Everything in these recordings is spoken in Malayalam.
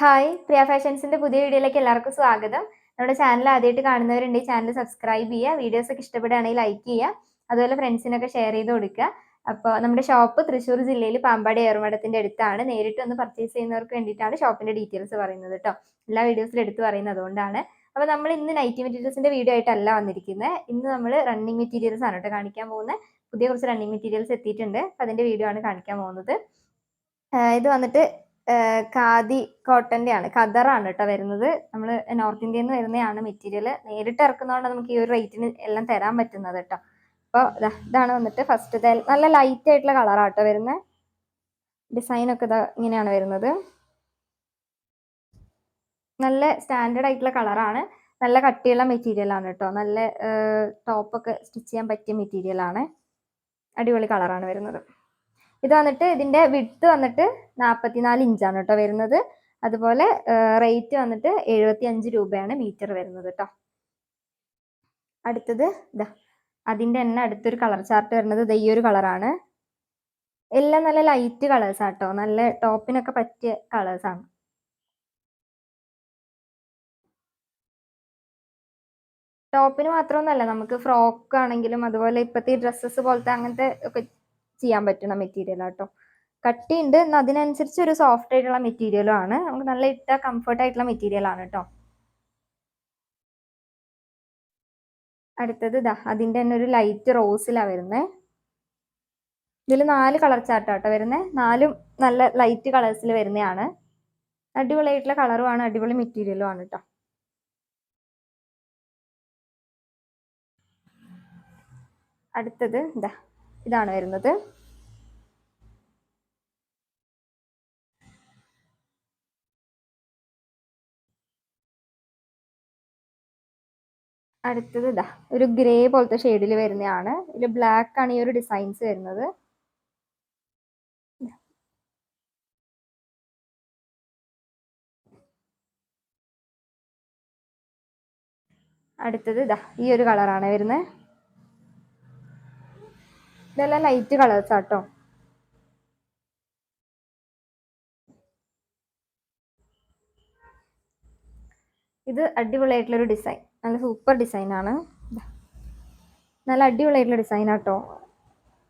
ഹായ് പ്രിയ ഫാഷൻസിന്റെ പുതിയ വീഡിയോയിലേക്ക് എല്ലാവർക്കും സ്വാഗതം. നമ്മുടെ ചാനൽ ആദ്യമായിട്ട് കാണുന്നവരുണ്ടെങ്കിൽ ചാനൽ സബ്സ്ക്രൈബ് ചെയ്യുക വീഡിയോസ് ഒക്കെ ഇഷ്ടപ്പെടുകയാണെങ്കിൽ ലൈക്ക് ചെയ്യുക അതുപോലെ ഫ്രണ്ട്സിനൊക്കെ ഷെയർ ചെയ്ത് കൊടുക്കുക. അപ്പോൾ നമ്മുടെ ഷോപ്പ് തൃശ്ശൂർ ജില്ലയിൽ പാമ്പാടി ഏറുമഠത്തിന്റെ അടുത്താണ്. നേരിട്ട് ഒന്ന് പർച്ചേസ് ചെയ്യുന്നവർക്ക് വേണ്ടിയിട്ടാണ് ഷോപ്പിന്റെ ഡീറ്റെയിൽസ് പറയുന്നത് കേട്ടോ. എല്ലാ വീഡിയോസിലും എടുത്ത് പറയുന്നത് അതുകൊണ്ടാണ്. അപ്പോൾ നമ്മൾ ഇന്ന് നൈറ്റി മെറ്റീരിയൽസിന്റെ വീഡിയോ ആയിട്ടല്ല വന്നിരിക്കുന്നത്. ഇന്ന് നമ്മൾ റണ്ണിങ് മെറ്റീരിയൽസ് ആണ് കേട്ടോ കാണിക്കാൻ പോകുന്നത്. പുതിയ കുറച്ച് റണ്ണിങ് മെറ്റീരിയൽസ് എത്തിയിട്ടുണ്ട്. അതിന്റെ വീഡിയോ ആണ് കാണിക്കാൻ പോകുന്നത്. ഇത് വന്നിട്ട് ഖാദി കോട്ടന്റെ ആണ് ഖദറാണ് കേട്ടോ വരുന്നത്. നമ്മൾ നോർത്ത് ഇന്ത്യയിൽ നിന്ന് വരുന്നതാണ് മെറ്റീരിയൽ നേരിട്ട് ഇറക്കുന്നതുകൊണ്ട് നമുക്ക് ഈ ഒരു റേറ്റിന് എല്ലാം തരാൻ പറ്റുന്നത് കേട്ടോ. അപ്പോൾ ഇതാണ് വന്നിട്ട് ഫസ്റ്റ് നല്ല ലൈറ്റ് ആയിട്ടുള്ള കളറാണ് കേട്ടോ വരുന്നത് ഡിസൈൻ ഒക്കെ ഇതാ ഇങ്ങനെയാണ് വരുന്നത്. നല്ല സ്റ്റാൻഡേർഡ് ആയിട്ടുള്ള കളറാണ് നല്ല കട്ടിയുള്ള മെറ്റീരിയലാണ് കേട്ടോ. നല്ല ടോപ്പൊക്കെ സ്റ്റിച്ച് ചെയ്യാൻ പറ്റിയ മെറ്റീരിയലാണ് അടിപൊളി കളറാണ് വരുന്നത്. ഇത് വന്നിട്ട് ഇതിന്റെ വിഡ്ത്ത് വന്നിട്ട് നാൽപ്പത്തിനാല് ഇഞ്ചാണ് കേട്ടോ വരുന്നത്. അതുപോലെ റേറ്റ് വന്നിട്ട് എഴുപത്തി അഞ്ച് രൂപയാണ് മീറ്റർ വരുന്നത് കേട്ടോ അടുത്തത് ഇതാ അതിന്റെ തന്നെ അടുത്തൊരു കളർ ചാർട്ട് വരുന്നത് ഇതാ ഈ ഒരു കളറാണ് എല്ലാം നല്ല ലൈറ്റ് കളേഴ്സ് ആട്ടോ. നല്ല ടോപ്പിനൊക്കെ പറ്റിയ കളേഴ്സ് ആണ്. ടോപ്പിന് മാത്രമൊന്നുമല്ല നമുക്ക് ഫ്രോക്ക് ആണെങ്കിലും അതുപോലെ ഇപ്പോഴത്തെ ഡ്രസ്സസ് പോലത്തെ അങ്ങനത്തെ ഒക്കെ ചെയ്യാൻ പറ്റുന്ന മെറ്റീരിയൽ ആട്ടോ കട്ടിയുണ്ട്. എന്നാൽ അതിനനുസരിച്ച് ഒരു സോഫ്റ്റ് ആയിട്ടുള്ള മെറ്റീരിയലും ആണ്. നമുക്ക് നല്ല ഇട്ട കംഫർട്ട് ആയിട്ടുള്ള മെറ്റീരിയൽ ആണ് കേട്ടോ അടുത്തത് ഇതാ അതിന്റെ തന്നെ ഒരു ലൈറ്റ് റോസിലാണ് വരുന്നത് ഇതിൽ നാല് കളർ ചാർട്ടാട്ടോ വരുന്നത് നാലും നല്ല ലൈറ്റ് കളേഴ്സിൽ വരുന്നതാണ് അടിപൊളിയായിട്ടുള്ള കളറുമാണ് അടിപൊളി മെറ്റീരിയലും ആണ് കേട്ടോ അടുത്തത് ഇതാ ഇതാണ് വരുന്നത്. അടുത്തത് ഇതാ ഒരു ഗ്രേ പോലത്തെ ഷെയ്ഡിൽ വരുന്നതാണ് ഇതിൽ ബ്ലാക്ക് ആണ് ഈ ഒരു ഡിസൈൻസ് വരുന്നത്. അടുത്തത് ഇതാ ഈ ഒരു കളറാണ് വരുന്നത്. ഇതെല്ലാം ലൈറ്റ് കളേഴ്സ് ആട്ടോ. ഇത് അടിപൊളിയായിട്ടുള്ളൊരു ഡിസൈൻ നല്ല സൂപ്പർ ഡിസൈൻ ആണ്. നല്ല അടിപൊളിയായിട്ടുള്ള ഡിസൈൻ ആട്ടോ.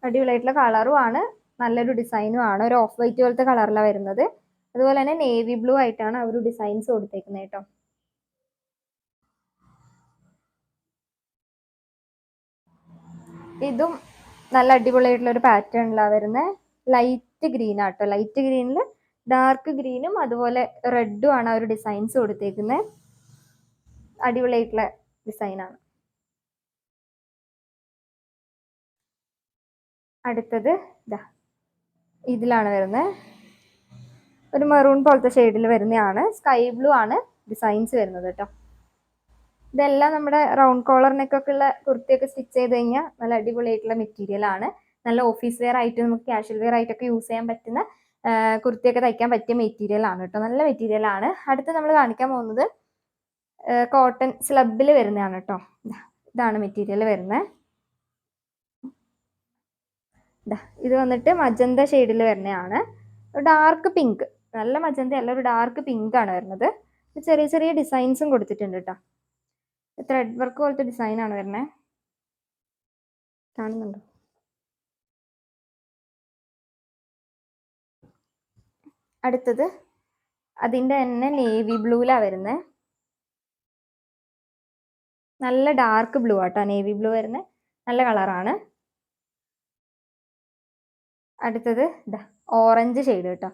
അടിപൊളിയായിട്ടുള്ള കളറും ആണ്. നല്ലൊരു ഡിസൈനും ആണ്. ഒരു ഓഫ് വൈറ്റ് പോലത്തെ കളറിലാണ് വരുന്നത്. അതുപോലെ തന്നെ നേവി ബ്ലൂ ആയിട്ടാണ് അവർ ഡിസൈൻസ് കൊടുത്തേക്കുന്നത് കേട്ടോ ഇതും നല്ല അടിപൊളിയായിട്ടുള്ള ഒരു പാറ്റേണിലാണ് വരുന്നത് ലൈറ്റ് ഗ്രീൻ ആട്ടോ. ലൈറ്റ് ഗ്രീനിൽ ഡാർക്ക് ഗ്രീനും അതുപോലെ റെഡും ആണ് ആ ഒരു ഡിസൈൻസ് കൊടുത്തേക്കുന്നത് അടിപൊളിയായിട്ടുള്ള ഡിസൈനാണ് അടുത്തത് ഇതാ ഇതിലാണ് വരുന്നത് ഒരു മെറൂൺ പോലത്തെ ഷെയ്ഡിൽ വരുന്നതാണ്. സ്കൈ ബ്ലൂ ആണ് ഡിസൈൻസ് വരുന്നത് കേട്ടോ. ഇതെല്ലാം നമ്മുടെ റൗണ്ട് കോളറിനൊക്കെ ഉള്ള കുർത്തിയൊക്കെ സ്റ്റിച്ച് ചെയ്ത് കഴിഞ്ഞാൽ നല്ല അടിപൊളിയായിട്ടുള്ള മെറ്റീരിയൽ ആണ്. നല്ല ഓഫീസ് വെയർ ആയിട്ട് നമുക്ക് കാഷ്വൽ വെയർ ആയിട്ടൊക്കെ യൂസ് ചെയ്യാൻ പറ്റുന്ന കുർത്തിയൊക്കെ തയ്ക്കാൻ പറ്റിയ മെറ്റീരിയൽ ആണ് കേട്ടോ. നല്ല മെറ്റീരിയൽ ആണ്. അടുത്ത് നമ്മൾ കാണിക്കാൻ പോകുന്നത് കോട്ടൺ സ്ലബിൽ വരുന്നതാണ് കേട്ടോ. ഇതാണ് മെറ്റീരിയൽ വരുന്നത് ഇത് വന്നിട്ട് മജന്ത ഷെയ്ഡിൽ വരുന്നതാണ്. ഡാർക്ക് പിങ്ക് നല്ല മജന്ത അല്ല ഒരു ഡാർക്ക് പിങ്ക് ആണ് വരുന്നത്. ചെറിയ ചെറിയ ഡിസൈൻസും കൊടുത്തിട്ടുണ്ട് കേട്ടോ. ത്രെഡ് വർക്ക് പോലത്തെ ഡിസൈൻ ആണ് വരുന്നത് കാണുന്നുണ്ടോ? അടുത്തത് അതിന്റെ തന്നെ നേവി ബ്ലൂലാണ് വരുന്നത് നല്ല ഡാർക്ക് ബ്ലൂ ആട്ടോ നേവി ബ്ലൂ വരുന്നത് നല്ല കളറാണ് അടുത്തത് ഓറഞ്ച് ഷെയ്ഡ് കേട്ടോ.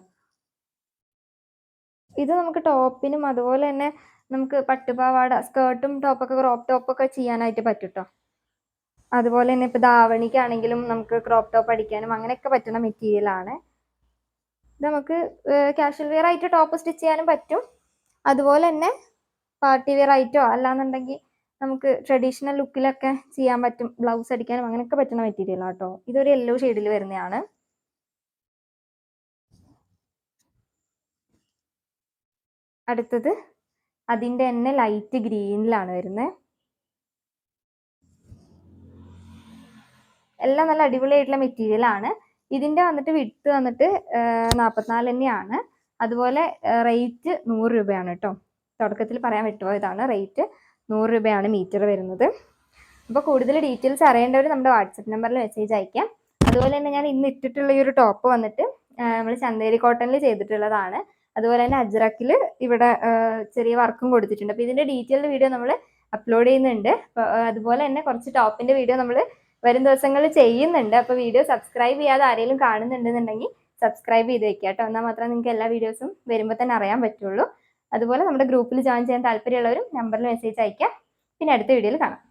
ഇത് നമുക്ക് ടോപ്പിനും അതുപോലെ തന്നെ നമുക്ക് പട്ടുപാവാട സ്കേർട്ടും ടോപ്പൊക്കെ ക്രോപ്പ് ടോപ്പൊക്കെ ചെയ്യാനായിട്ട് പറ്റും കേട്ടോ അതുപോലെ തന്നെ ഇപ്പോൾ ധാവണിക്കാണെങ്കിലും നമുക്ക് ക്രോപ്പ് ടോപ്പ് അടിക്കാനും അങ്ങനെയൊക്കെ പറ്റുന്ന മെറ്റീരിയൽ ആണ്. ഇത് നമുക്ക് കാഷ്വൽ വെയർ ആയിട്ട് ടോപ്പ് സ്റ്റിച്ച് ചെയ്യാനും പറ്റും. അതുപോലെ തന്നെ പാർട്ടി വെയർ ആയിട്ടോ അല്ലാന്നുണ്ടെങ്കിൽ നമുക്ക് ട്രഡീഷണൽ ലുക്കിലൊക്കെ ചെയ്യാൻ പറ്റും. ബ്ലൗസ് അടിക്കാനും അങ്ങനെയൊക്കെ പറ്റുന്ന മെറ്റീരിയൽ ആട്ടോ. ഇതൊരു യെല്ലോ ഷെയ്ഡിൽ വരുന്നതാണ്. അടുത്തത് അതിന്റെ തന്നെ ലൈറ്റ് ഗ്രീനിലാണ് വരുന്നത് എല്ലാം നല്ല അടിപൊളിയായിട്ടുള്ള മെറ്റീരിയൽ ആണ്. ഇതിന്റെ വന്നിട്ട് വിട്ട് വന്നിട്ട് നാൽപ്പത്തിനാല് തന്നെയാണ്. അതുപോലെ റേറ്റ് നൂറ് രൂപയാണ് കേട്ടോ. തുടക്കത്തിൽ പറയാൻ വിട്ടുപോയതാണ്. റേറ്റ് നൂറ് രൂപയാണ് മീറ്റർ വരുന്നത്. അപ്പോൾ കൂടുതൽ ഡീറ്റെയിൽസ് അറിയേണ്ടവർ നമ്മുടെ വാട്സപ്പ് നമ്പറിൽ മെസ്സേജ് അയക്കാം. അതുപോലെ തന്നെ ഞാൻ ഇന്ന് ഇട്ടിട്ടുള്ള ഈ ഒരു ടോപ്പ് വന്നിട്ട് നമ്മൾ ചന്തേരി കോട്ടണിൽ ചെയ്തിട്ടുള്ളതാണ്. അതുപോലെ തന്നെ അജ്രക്കിൽ ഇവിടെ ചെറിയ വർക്കും കൊടുത്തിട്ടുണ്ട്. അപ്പോൾ ഇതിന്റെ ഡീറ്റെയിൽഡ് വീഡിയോ നമ്മൾ അപ്ലോഡ് ചെയ്യുന്നുണ്ട്. അതുപോലെ തന്നെ കുറച്ച് ടോപ്പിന്റെ വീഡിയോ നമ്മൾ വരും ദിവസങ്ങളിൽ ചെയ്യുന്നുണ്ട്. അപ്പോൾ വീഡിയോ സബ്സ്ക്രൈബ് ചെയ്യാതെ ആരെങ്കിലും കാണുന്നുണ്ടെന്നുണ്ടെങ്കിൽ സബ്സ്ക്രൈബ് ചെയ്ത് വെക്കുക കേട്ടോ. എന്നാൽ മാത്രമേ നിങ്ങൾക്ക് എല്ലാ വീഡിയോസും വരുമ്പോൾ തന്നെ അറിയാൻ പറ്റുള്ളൂ. അതുപോലെ നമ്മുടെ ഗ്രൂപ്പിൽ ജോയിൻ ചെയ്യാൻ താല്പര്യമുള്ളവരും നമ്പറിൽ മെസ്സേജ് അയക്കാം പിന്നെ അടുത്ത വീഡിയോയിൽ കാണാം.